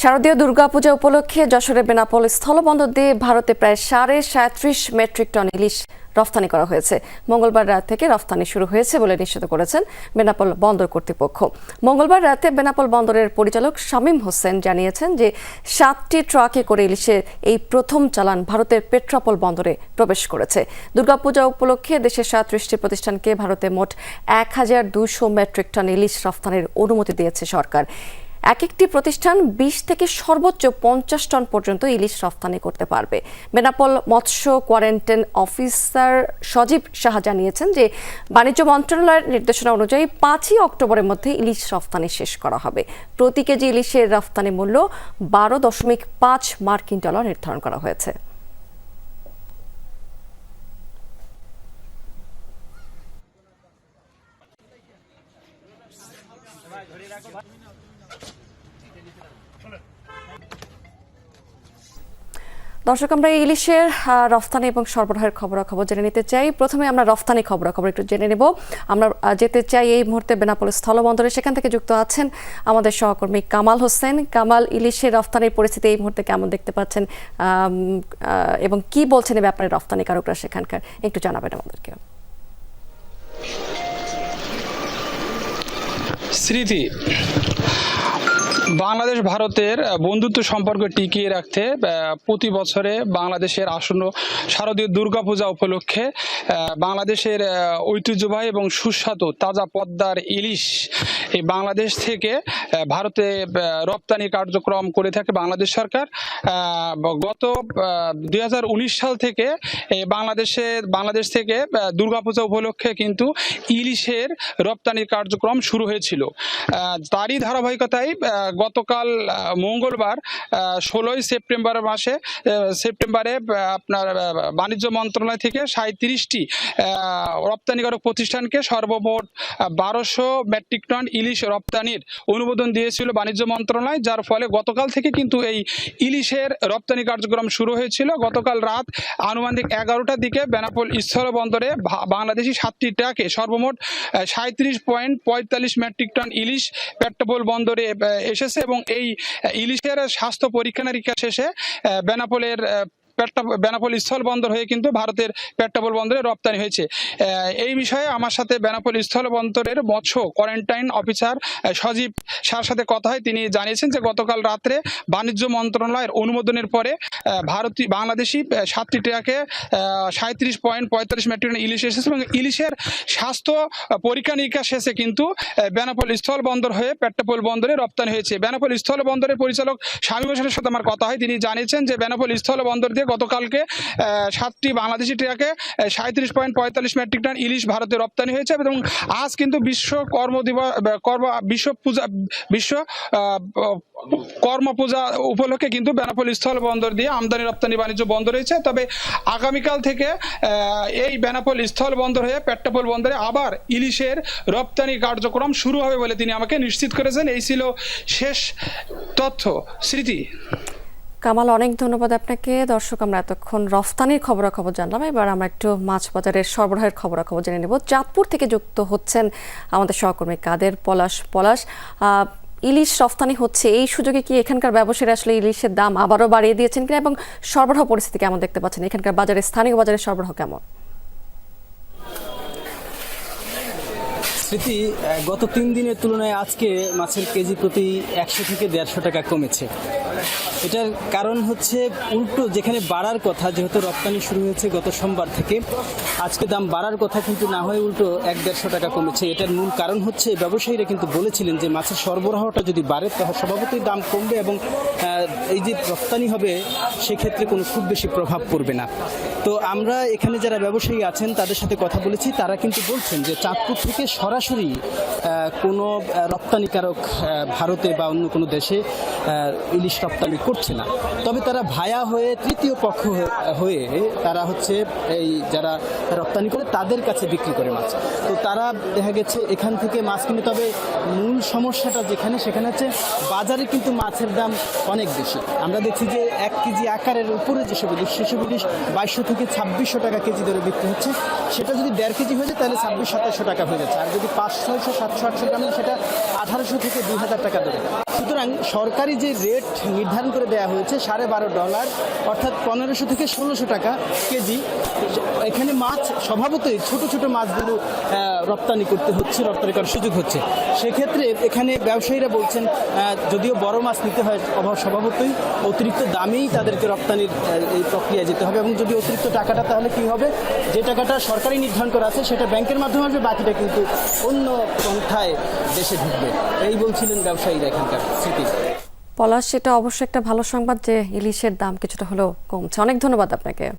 শারদীয় দুর্গাপূজা উপলক্ষে যশোরের বেনাপোল স্থলবন্দর দিয়ে ভারতে প্রায় সাড়ে সাঁত্রিশ মেট্রিক টন ইলিশ রফতানি করা হয়েছে। মঙ্গলবার রাত থেকে রফতানি শুরু হয়েছে বলে নিশ্চিত করেছেন বেনাপোল বন্দর কর্তৃপক্ষ। মঙ্গলবার রাতে বেনাপোল বন্দরের পরিচালক শামীম হোসেন জানিয়েছেন যে সাতটি ট্রাকে করে ইলিশের এই প্রথম চালান ভারতের পেট্রাপোল বন্দরে প্রবেশ করেছে। দুর্গাপূজা উপলক্ষে দেশের সাঁত্রিশটি প্রতিষ্ঠানকে ভারতে মোট এক হাজার দুশো মেট্রিক টন ইলিশ রফতানির অনুমতি দিয়েছে সরকার। এক একটি প্রতিষ্ঠান বিশ থেকে সর্বোচ্চ পঞ্চাশ টন পর্যন্ত ইলিশ রফতানি করতে পারবে। বেনাপোল মৎস্য কোয়ারেন্টাইন অফিসার সজীব সাহা জানিয়েছেন যে, বাণিজ্য মন্ত্রণালয়ের নির্দেশনা অনুযায়ী পাঁচই অক্টোবরের মধ্যে ইলিশ রফতানি শেষ করা হবে। প্রতি কেজি ইলিশের রফতানি মূল্য বারো দশমিক পাঁচ মার্কিন ডলার নির্ধারণ করা হয়েছে। দর্শক, আমরা ইলিশের রফতানি এবং সরবরাহের খবরাখবর জেনে নিতে চাই। প্রথমে আমরা রফতানি খবরাখবর একটু জেনে নেব। আমরা যেতে চাই এই মুহূর্তে বেনাপোল স্থলবন্দরে। সেখান থেকে যুক্ত আছেন আমাদের সহকর্মী কামাল হোসেন। কামাল, ইলিশের রফতানির পরিস্থিতি এই মুহূর্তে কেমন দেখতে পাচ্ছেন? এবং কি বলছেন এই ব্যাপারে রফতানিকারকরা সেখানকার? একটু জানাবেন আমাদেরকে। স্মৃতি বাংলাদেশ ভারতের বন্ধুত্ব সম্পর্ক টিকিয়ে রাখতে প্রতি বছরে বাংলাদেশের আসন্ন শারদীয় দুর্গাপূজা উপলক্ষে বাংলাদেশের ঐতিহ্যবাহী এবং সুস্বাদু তাজা পদ্মার ইলিশ এই বাংলাদেশ থেকে ভারতে রপ্তানি কার্যক্রম করে থাকে বাংলাদেশ সরকার। গত দু হাজার উনিশ সাল থেকে বাংলাদেশে, বাংলাদেশ থেকে দুর্গাপূজা উপলক্ষে কিন্তু ইলিশের রপ্তানির কার্যক্রম শুরু হয়েছিল। তারই ধারাবাহিকতায় গতকাল মঙ্গলবার ষোলোই সেপ্টেম্বর মাসে সেপ্টেম্বরে আপনার বাণিজ্য মন্ত্রণালয় থেকে সাঁত্রিশটি রপ্তানিকারক প্রতিষ্ঠানকে সর্বমোট বারোশো মেট্রিক টন ইলিশ রপ্তানির অনুমোদন দিয়েছিল বাণিজ্য মন্ত্রণালয় যার ফলে গতকাল থেকে কিন্তু এই ইলিশের রপ্তানি কার্যক্রম শুরু হয়েছিল। গতকাল রাত আনুমানিক এগারোটার দিকে বেনাপোল স্থলবন্দরে বাংলাদেশি সাতটি ট্রাকে সর্বমোট সাঁত্রিশ পয়েন্ট পঁয়তাল্লিশ মেট্রিক টন ইলিশ পেট্রোপোল বন্দরে আহ, এসেছে এবং এই ইলিশের স্বাস্থ্য পরীক্ষা নিরীক্ষা শেষে বেনাপোলের পেট্টা- বেনাপোল স্থল বন্দর হয়ে কিন্তু ভারতের পেট্রাপোল বন্দরে রপ্তানি হয়েছে। এই বিষয়ে আমার সাথে বেনাপোল স্থল বন্দরের মৎস্য কোয়ারেন্টাইন অফিসার সজীব সার সাথে কথা হয়। তিনি জানিয়েছেন যে গতকাল রাত্রে বাণিজ্য মন্ত্রণালয়ের অনুমোদনের পরে ভারতীয় বাংলাদেশি সাতটি ট্রাকে সাঁত্রিশ পয়েন্ট পঁয়তাল্লিশ মেট্রিক টন ইলিশ এসেছে এবং ইলিশের স্বাস্থ্য পরীক্ষা নিরীক্ষা শেষে কিন্তু বেনাপোল স্থল বন্দর হয়ে পেট্রাপোল বন্দরে রপ্তানি হয়েছে। বেনাপোল স্থল বন্দরের পরিচালক স্বামী হোসেনের সাথে আমার কথা হয়। তিনি জানিয়েছেন যে বেনাপোল স্থল বন্দর দিয়ে গতকালকে সাতটি বাংলাদেশি ট্রাকে সাঁত্রিশ পয়েন্ট পঁয়তাল্লিশ মেট্রিক টন ইলিশ ভারতে রপ্তানি হয়েছে এবং আজ কিন্তু বিশ্ব কর্ম দিবস কর্ম বিশ্ব পূজা বিশ্ব আহ, কর্ম পূজা উপলক্ষে কিন্তু বেনাপোল স্থল বন্দর দিয়ে আমদানি রপ্তানি বাণিজ্য বন্ধ রয়েছে। তবে আগামীকাল থেকে এই বেনাপোল স্থল বন্দর হয়ে পেট্রাপোল বন্দরে আবার ইলিশের রপ্তানি কার্যক্রম শুরু হবে বলে তিনি আমাকে নিশ্চিত করেছেন। এই ছিল শেষ তথ্য। স্মৃতি। কামাল, অনেক ধন্যবাদ আপনাকে। দর্শক, আমরা এতক্ষণ রফতানির খবরাখবর জানলাম। এবার আমরা একটু মাছ বাজারের সরবরাহের খবরাখবর জেনে নেব। চাঁদপুর থেকে যুক্ত হচ্ছেন আমাদের সহকর্মী কাদের পলাশ। পলাশ ইলিশ রফতানি হচ্ছে। এই সুযোগে কি এখানকার ব্যবসায়ীরা আসলে ইলিশের দাম আবারও বাড়িয়ে দিয়েছেন কিনা এবং সরবরাহ পরিস্থিতি কেমন দেখতে পাচ্ছেন? এখানকার বাজারে, স্থানীয় বাজারের সরবরাহ কেমন? স্মৃতি গত তিন দিনের তুলনায় আজকে মাছের কেজি প্রতি একশো থেকে দেড়শো টাকা কমেছে। এটার কারণ হচ্ছে উল্টো, যেখানে বাড়ার কথা যেহেতু রপ্তানি শুরু হয়েছে গত সোমবার থেকে, আজকে দাম বাড়ার কথা কিন্তু না হয়ে উল্টো এক দেড়শো টাকা কমেছে। এটার মূল কারণ হচ্ছে ব্যবসায়ীরা কিন্তু বলেছিলেন যে মাছের সরবরাহটা যদি বাড়ে, তাহলে স্বভাবতই দাম কমবে এবং এই যে রপ্তানি হবে, সেক্ষেত্রে কোনো খুব বেশি প্রভাব পড়বে না। তো আমরা এখানে যারা ব্যবসায়ী আছেন, তাদের সাথে কথা বলেছি, তারা কিন্তু বলছেন যে চাঁদপুর থেকে সরাসরি কোনো রপ্তানিকারক ভারতে বা অন্য কোনো দেশে ইলিশ রপ্তানি করছে না। তবে তারা ভায়া হয়ে তৃতীয় পক্ষ হয়ে- তারা হচ্ছে এই যারা রপ্তানি করে তাদের কাছে বিক্রি করে মাছ। তো তারা দেখা গেছে এখান থেকে মাছ কিনে, তবে মূল সমস্যাটা যেখানে, সেখানে হচ্ছে বাজারে কিন্তু মাছের দাম অনেক বেশি। আমরা দেখছি যে এক কেজি আকারের উপরে যেসব ইলিশ, সেসব ইলিশ বাইশশো থেকে ছাব্বিশশো টাকা কেজি দরে বিক্রি হচ্ছে। সেটা যদি দেড় কেজি হয়ে যায়, তাহলে ছাব্বিশ, সাতাশশো টাকা হয়ে যাচ্ছে। আর যদি পাঁচ, ছয়শো, সাতশো, আটশো গ্রামে, সেটা আঠারোশো থেকে দুই হাজার টাকা দরে সুতরাং সরকারি যে রেট নির্ধারণ করে দেওয়া হয়েছে, সাড়ে বারো ডলার, অর্থাৎ পনেরোশো থেকে ষোলোশো টাকা কেজি, এখানে মাছ স্বভাবতই ছোট ছোট মাছগুলো রপ্তানি করতে হচ্ছে, রপ্তানি করার সুযোগ হচ্ছে। সেক্ষেত্রে এখানে ব্যবসায়ীরা বলছেন যদিও বড় মাছ নিতে হয়, অভাব স্বভাবতই অতিরিক্ত দামেই তাদেরকে রপ্তানির এই প্রক্রিয়ায় যেতে হবে এবং যদি অতিরিক্ত টাকাটা তাহলে কি হবে? যে টাকাটা সরকারি নির্ধারণ করা আছে, সেটা ব্যাংকের মাধ্যমে আসবে, বাকিটা কিন্তু অন্য পন্থায় দেশে ঢুকবে। এই বলছিলেন ব্যবসায়ীরা এখানকার। স্মৃতি পলাশ সেটা অবশ্যই একটা ভালো সংবাদ যে ইলিশের দাম কিছুটা হলেও কমছে। অনেক ধন্যবাদ আপনাকে।